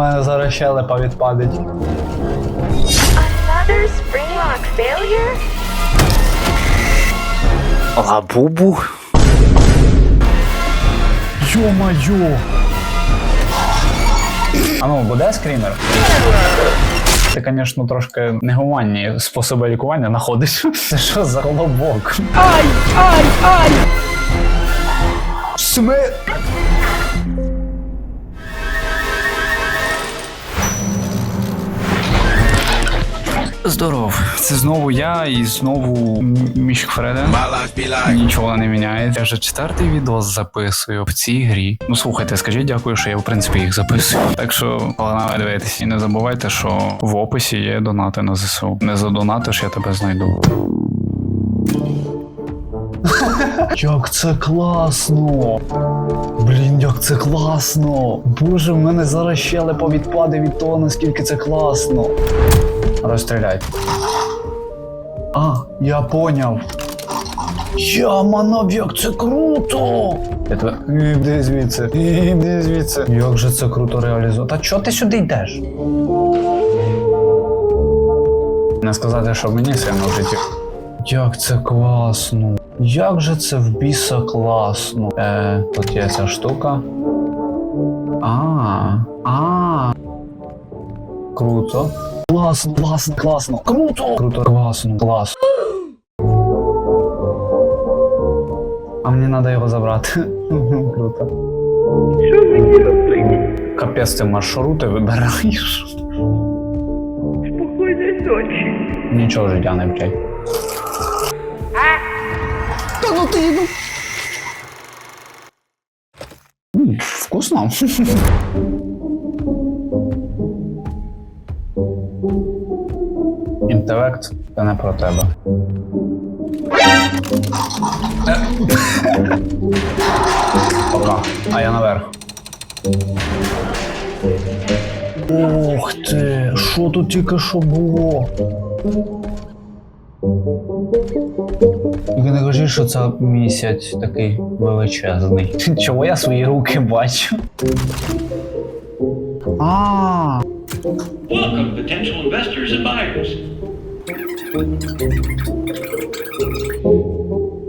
У мене зараз щелепа відпадить. Another Springlock failure? Лабубу. Йо-майо. А ну, буде скрімер? Ти, звісно, трошки негуманні способи лікування знаходиш. Це що за лобок? Ай! Ай! Ай! Сми... Здоров, це знову я і знову Мішк Фреде. Нічого не міняється. Я вже четвертий відос записую в цій грі. Ну слухайте, скажіть дякую, що я в принципі їх записую. Так що погнали дивитись. І не забувайте, що в описі є донати на ЗСУ. Не задонатиш, я тебе знайду. Як це класно! Як це класно! Боже, в мене зараз щелепа відпаде від того, наскільки це класно. Розстріляйте. А, я поняв. Я манав, як це круто! Я. Іди звідси, іди звідси. Як же це круто реалізовано. Та чого ти сюди йдеш? Не сказати, що мені сильно в житті. Як це класно. Як же це в біса класно. Е, тут є ця штука. А, а. Круто. Класно, класно, класно. Круто! Круто, класно, класно. А мені треба його забрати. Круто. Що мені робити? Капець ти маршрути вибираєш. Спокійної ночі. Нічого життя не вчать. Ну. М, Вкусно. Інтелект це не про тебе. Пока. А я наверх. Ох ти, що тут тільки що було? Тільки не кажи, що це місяць такий величезний. Чого я свої руки бачу? А, Welcome, potential investors and buyers.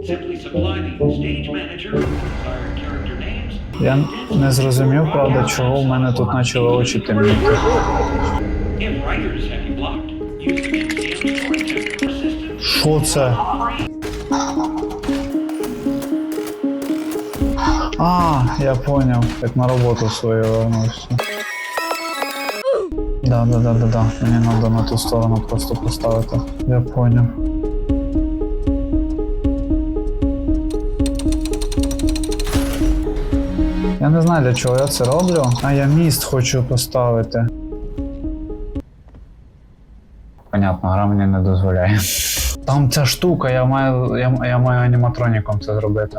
Simply supply the stage manager required character names. я не зрозумів, правда, чого в мене тут почали очі темніти. Це? А, я поняв, як на роботу свою вернувся. Да, да, да, да, да. Мені треба на ту сторону просто поставити. Я поняв. Я не знаю для чого я це роблю, а я міст хочу поставити. Понятно, гра мені не дозволяє. Там ця штука, я маю, я, я маю аніматроніком це зробити.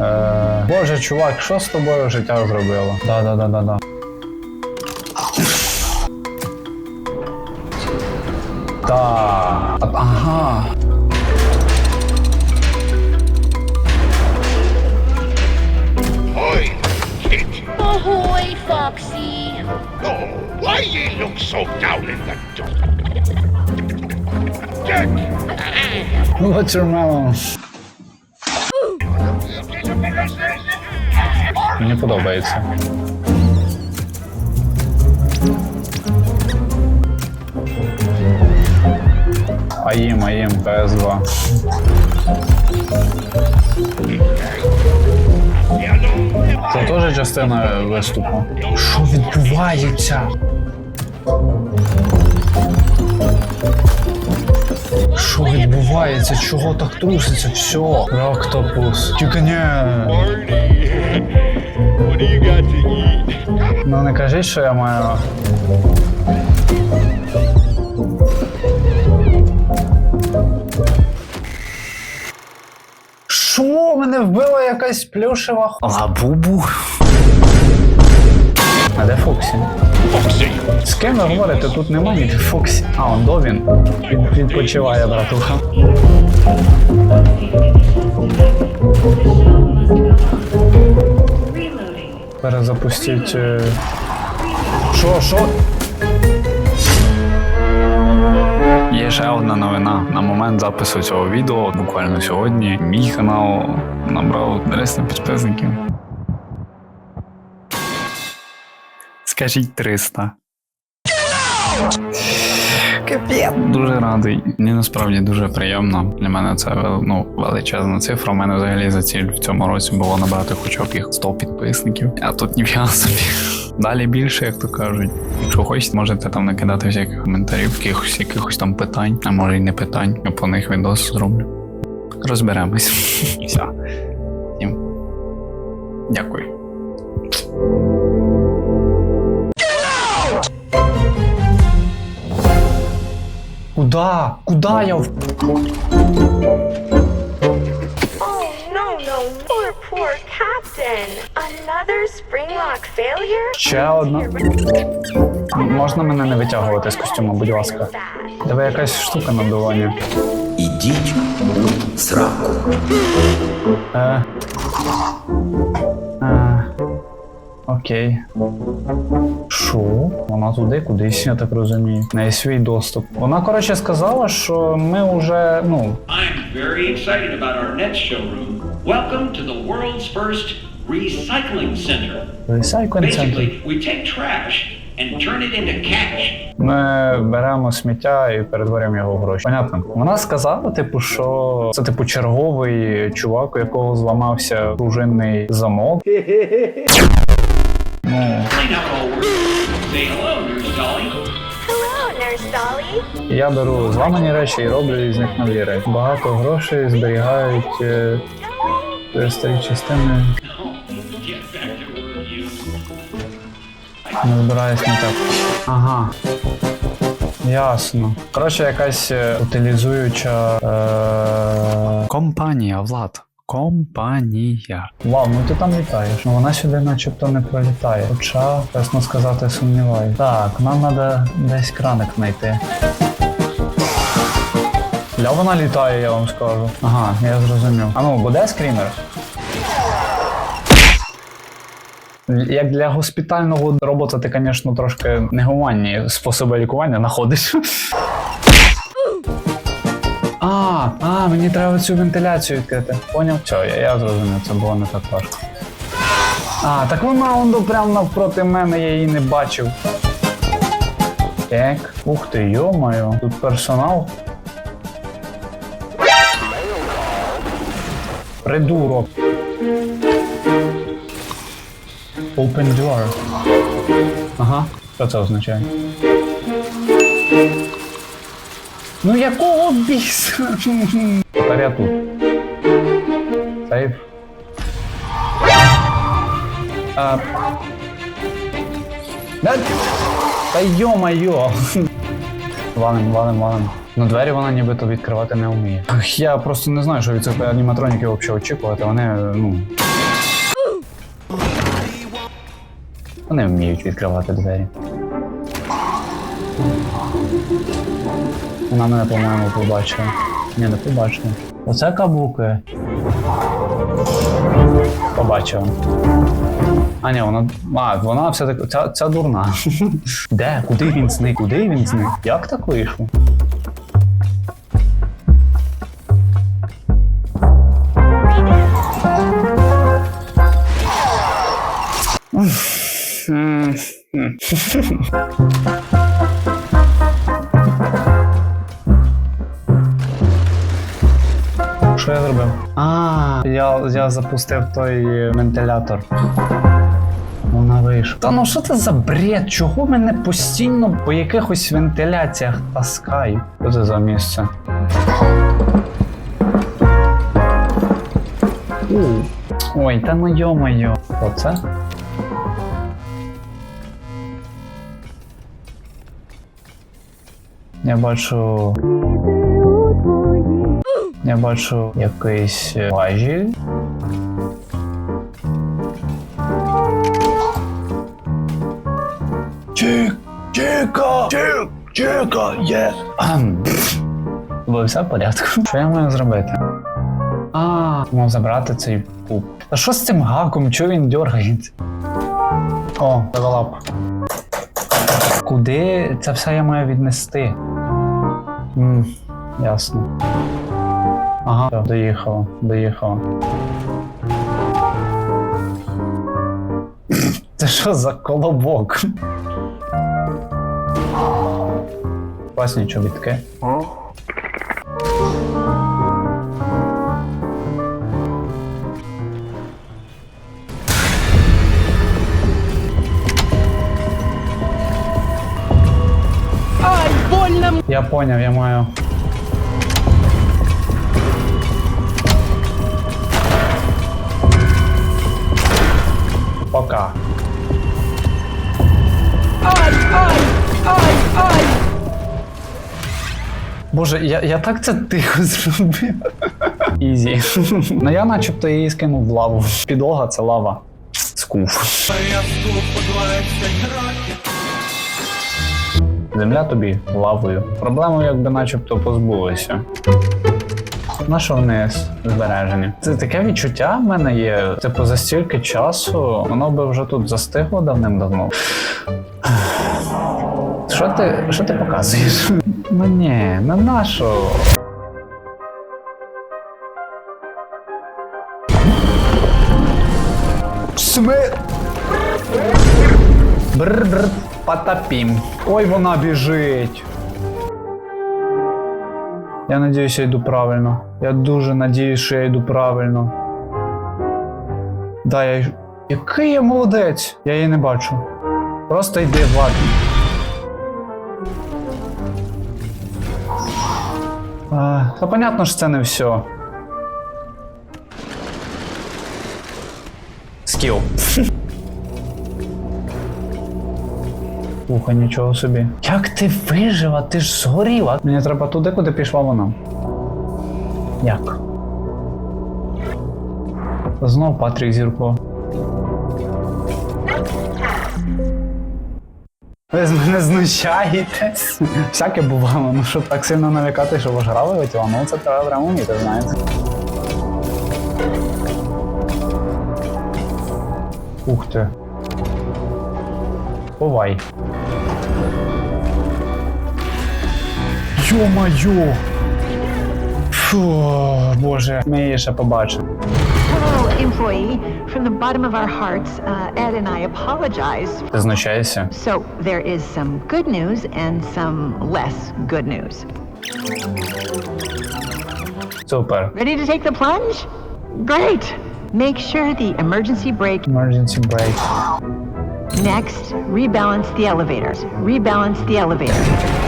Е, Боже, чувак, що з тобою життя зробило? Да, да, да, да, да. Так. Ага. Kid! Ahoy, Foxy! Oh, why ye look so down in the dumps? Watermelon. Мені подобається. Аїм, аїм, ПС2. Це теж частина виступу. Що відбувається? Що відбувається? Чого так труситься? Все. Октопус. Eat? Ну не кажіть, що я маю. Що? Мене вбила якась плюшева х- Лабубу? А де Фоксі? Foxy! З ким ви говорите? Тут немає ніде Фоксі. А, он Довін. Він відпочиває, братуха. Перезапустіть. е, Що, що? Є ще одна новина. На момент запису цього відео, буквально сьогодні, мій канал набрав 300 підписників. Скажіть 300. Капець. Дуже радий. Мені насправді дуже приємно. Для мене це ну, величезна цифра. У мене взагалі за ціль в цьому році було набрати хоча б їх 100 підписників. А тут ніфіга собі. Далі більше, як то кажуть. Якщо хочете, можете там накидати всяких коментарів, якихось, якихось там питань, а може й не питань. Я по них відос зроблю. Розберемось. Все. Всім. Дякую. Куда? Куда я? в- Oh no, no, poor, poor captain. Another springlock failure? Ще одна. Можна мене не витягувати з костюма, будь ласка. Bad. Давай якась штука на долоні. Ідіть у сраку. Е. Окей. Що? Вона туди кудись, я так розумію. В неї свій доступ. Вона, коротше, сказала, що ми вже, ну, I'm very excited about our next showroom. Welcome to the world's first recycling center. recycling центр. Basically, we take trash and turn it into cash. Ми беремо сміття і перетворюємо його в гроші. Понятно. Вона сказала, типу, що це типу черговий чувак, у якого зламався пружинний замок. Ну, я беру зламані речі і роблю із них нові речі. Багато грошей зберігають е, старі частини. Work, you. Не сміття. Ага. Ясно. Коротше, якась е, утилізуюча е... компанія, Влад. Компанія. Вау, ну ти там літаєш. Ну вона сюди начебто не пролітає. Хоча, чесно сказати, сумніваюся. Так, нам треба десь краник знайти. Ля вона літає, я вам скажу. Ага, я зрозумів. А ну, буде скрімер? Як для госпітального робота, ти, звісно, трошки негуманні способи лікування знаходиш. А, а, мені треба цю вентиляцію відкрити. Поняв? Все, я, я зрозумів, це було не так важко. А, так вона он прямо навпроти мене, я її не бачив. Так, ух ти, йо-моє, тут персонал. Придурок. Open door. Ага, що це означає? Ну якого біса? Тепер я тут. Сейф. А... Да... Та йо-майо. Валим, валим, валим. Ну двері вона нібито відкривати не вміє. Я просто не знаю, що від цих аніматроніків взагалі очікувати. Вони, ну. Вони вміють відкривати двері. Вона мене, по-моєму, побачила. Ні, не побачила. Оце каблуки. Побачила. А ні, вона. А, вона все таки. Ця, ця дурна. Де? Куди він зник? Куди він зник? Як так вийшло? Що я, я запустив той вентилятор. Вона вийшла. Та ну що це за бред? Чого мене постійно по якихось вентиляціях таскають? Що це за місце? Ой, та ну йо-моє. Оце? Я бачу. Я бачу якийсь е, важіль. Чик, чика, чик, чика, є. Бо все в порядку. Що я маю зробити? А, мав забрати цей пуп. А що з цим гаком? Чого він дергається? О, левелап. Куди це все я маю віднести? м ясно. Ага, доїхала, доїхала. Це що за колобок? Класні чобітки. Я поняв, я маю. Пока. Боже, я, я так це тихо зробив. Ізі. ну я начебто її скинув в лаву. Підлога це лава. Скуф. Земля тобі лавою. Проблему якби начебто позбулися. На що вниз збережені? Це таке відчуття в мене є. Типу, за стільки часу воно би вже тут застигло давним-давно. Що ти, що ти показуєш? Ну ні, ну на що? Сми... Бр-бр, потопім. Ой, вона біжить. Я надіюсь, я йду правильно. Я дуже надіюсь, що я йду правильно. Да, я. Який я молодець! Я її не бачу. Просто йди, Влад. А, та понятно що це не все. Скіл. Слухай, нічого собі. Як ти вижила? Ти ж згоріла. Мені треба туди, куди пішла вона. Як? Знов Патрік Зірко. Ви з мене знущаєтесь. Всяке бувало, ну щоб так сильно налякати, що ваш гра вилетіла, ну це треба прямо вміти, знаєте. Ух ти. Ховай. Йо-майо! Фу, боже, ми її ще побачимо. Hello, employee. From the bottom of our hearts, uh, Ed and I apologize. Ти знущаєшся? So, there is some good news and some less good news. Супер. Ready to take the plunge? Great! Make sure the emergency brake. Emergency brake. Next, rebalance the elevators. Rebalance the elevator.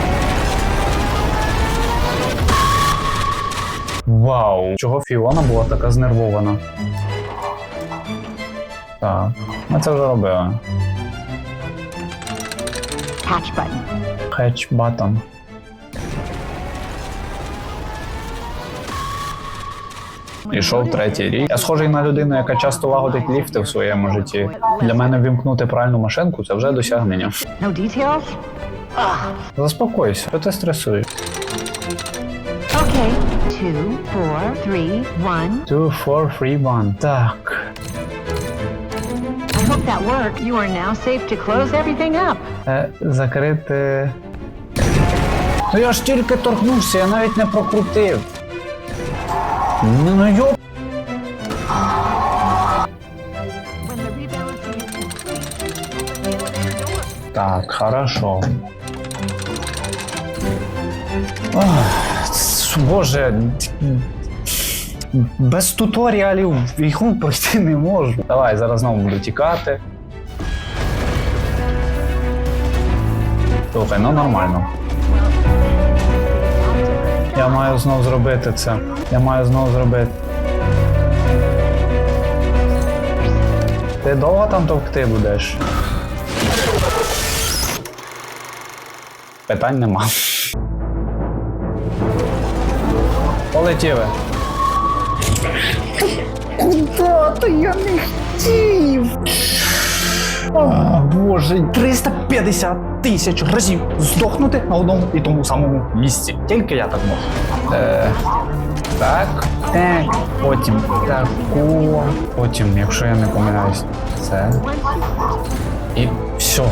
Вау! Чого Фіона була така знервована? Так, ми це вже робили. Hatch button. Hatch button. Ішов третій рік. Я схожий на людину, яка часто лагодить ліфти в своєму житті. Для мене вімкнути пральну машинку це вже досягнення. No? Заспокойся, що ти стресуєш? Two, four, three, one. 2, 4, 3, 1. Так. I hope that worked. You are now safe to close everything up. Е, закрити. Ну я ж тільки торкнувся, я навіть не прокрутив. Ну, ну йоп. When the rebalancing is complete, open the elevator door. Так, хорошо. Ах, Боже. Без туторіалів в ігру пройти не можу. Давай, зараз знову буду тікати. Слухай, ну нормально. Я маю знов зробити це. Я маю знов зробити. Ти довго там товкти будеш? Питань нема. Полетіли. Куда то я не хотів? А, боже, 350 тисяч разів здохнути на одному і тому самому місці. Тільки я так можу. Е, так, так, потім тако, потім, якщо я не помиляюсь, це. І все.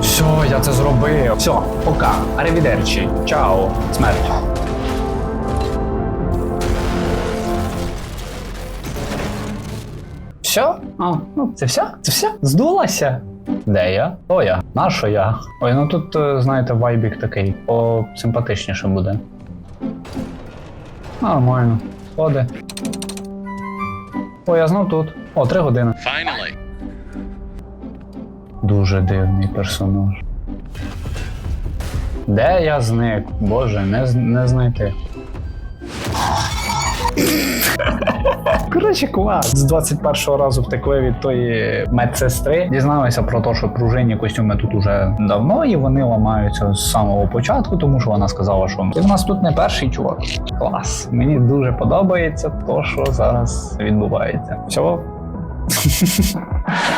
Все, я я це зробив. Все, пока. Аревідерчі. Чао. Смерть. Все? А, ну це все? Це все? Здулася? Де я? О, я. Нащо я? Ой, ну тут, е, знаєте, вайбік такий, посимпатичніше буде. Нормально. Ходи. О, я знов тут. О, три години. Finally. Дуже дивний персонаж. Де я зник? Боже, не, не знайти. Коротше, клас. З 21-го разу втекли від тої медсестри. Дізналися про те, що пружинні костюми тут уже давно, і вони ламаються з самого початку, тому що вона сказала, що ти в нас тут не перший чувак. Клас. Мені дуже подобається то, що зараз відбувається. Всього